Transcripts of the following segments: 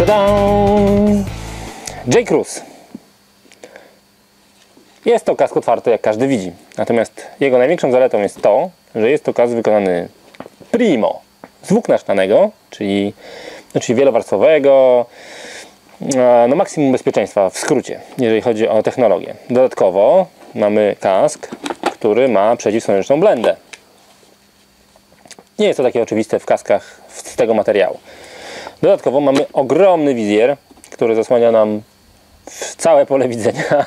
Tada! J. Cruz. Jest to kask otwarty, jak każdy widzi. Natomiast jego największą zaletą jest to, że jest to kask wykonany primo z włókna szklanego, czyli, no, czyli wielowarstwowego, no maksimum bezpieczeństwa w skrócie, jeżeli chodzi o technologię. Dodatkowo mamy kask, który ma przeciwsłoneczną blendę. Nie jest to takie oczywiste w kaskach z tego materiału. Dodatkowo mamy ogromny wizjer, który zasłania nam całe pole widzenia,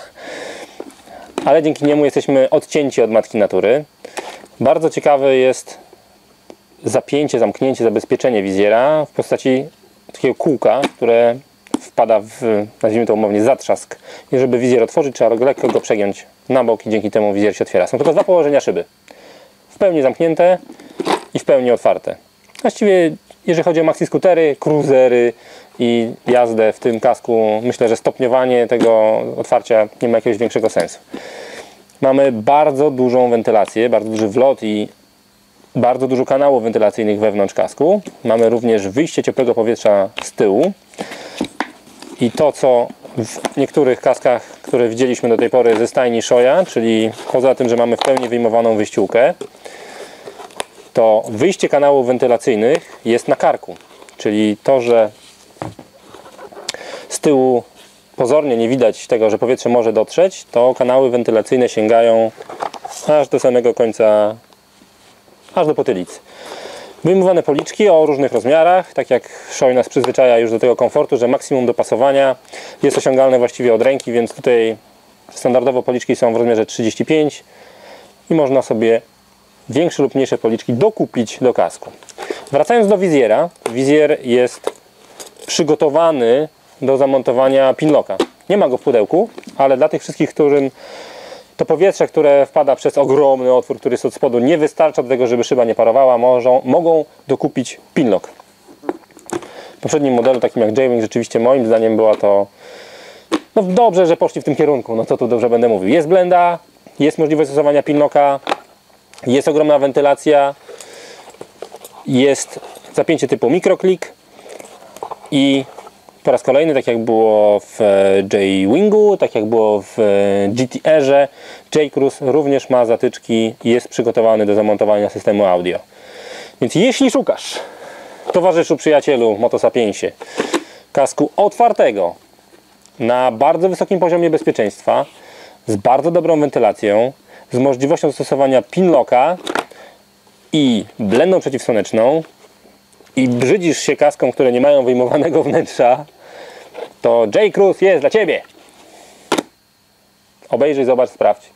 ale dzięki niemu jesteśmy odcięci od matki natury. Bardzo ciekawe jest zapięcie, zamknięcie, zabezpieczenie wizjera w postaci takiego kółka, które wpada w, nazwijmy to umownie, zatrzask. I żeby wizjer otworzyć, trzeba lekko go przegiąć na bok i dzięki temu wizjer się otwiera. Są tylko dwa położenia szyby. W pełni zamknięte i w pełni otwarte. Właściwie jeżeli chodzi o maxi skutery, cruisery i jazdę w tym kasku, myślę, że stopniowanie tego otwarcia nie ma jakiegoś większego sensu. Mamy bardzo dużą wentylację, bardzo duży wlot i bardzo dużo kanałów wentylacyjnych wewnątrz kasku. Mamy również wyjście ciepłego powietrza z tyłu. I to, co w niektórych kaskach, które widzieliśmy do tej pory ze stajni Shoya, czyli poza tym, że mamy w pełni wyjmowaną wyściółkę, to wyjście kanałów wentylacyjnych jest na karku. Czyli to, że z tyłu pozornie nie widać tego, że powietrze może dotrzeć, to kanały wentylacyjne sięgają aż do samego końca, aż do potylicy. Wyjmowane policzki o różnych rozmiarach, tak jak Shoei nas przyzwyczaja już do tego komfortu, że maksimum dopasowania jest osiągalne właściwie od ręki, więc tutaj standardowo policzki są w rozmiarze 35 i można sobie większe lub mniejsze policzki dokupić do kasku. Wracając do wizjera, wizjer jest przygotowany do zamontowania pinlocka. Nie ma go w pudełku, ale dla tych wszystkich, którym to powietrze, które wpada przez ogromny otwór, który jest od spodu, nie wystarcza do tego, żeby szyba nie parowała, mogą dokupić pinlock. W poprzednim modelu, takim jak J-Wing, rzeczywiście moim zdaniem była to no dobrze, że poszli w tym kierunku, no to tu dobrze będę mówił. Jest blenda, jest możliwość stosowania pinlocka, jest ogromna wentylacja, jest zapięcie typu mikroklik. I po raz kolejny, tak jak było w e, J-Wingu, tak jak było w e, GTR-ze, J-Cruise również ma zatyczki i jest przygotowany do zamontowania systemu audio. Więc jeśli szukasz, towarzyszu, przyjacielu, motosapiensie, kasku otwartego na bardzo wysokim poziomie bezpieczeństwa, z bardzo dobrą wentylacją, z możliwością zastosowania pinlocka i blendą przeciwsłoneczną i brzydzisz się kaską, które nie mają wyjmowanego wnętrza, to J. Cruz jest dla Ciebie. Obejrzyj, zobacz, sprawdź.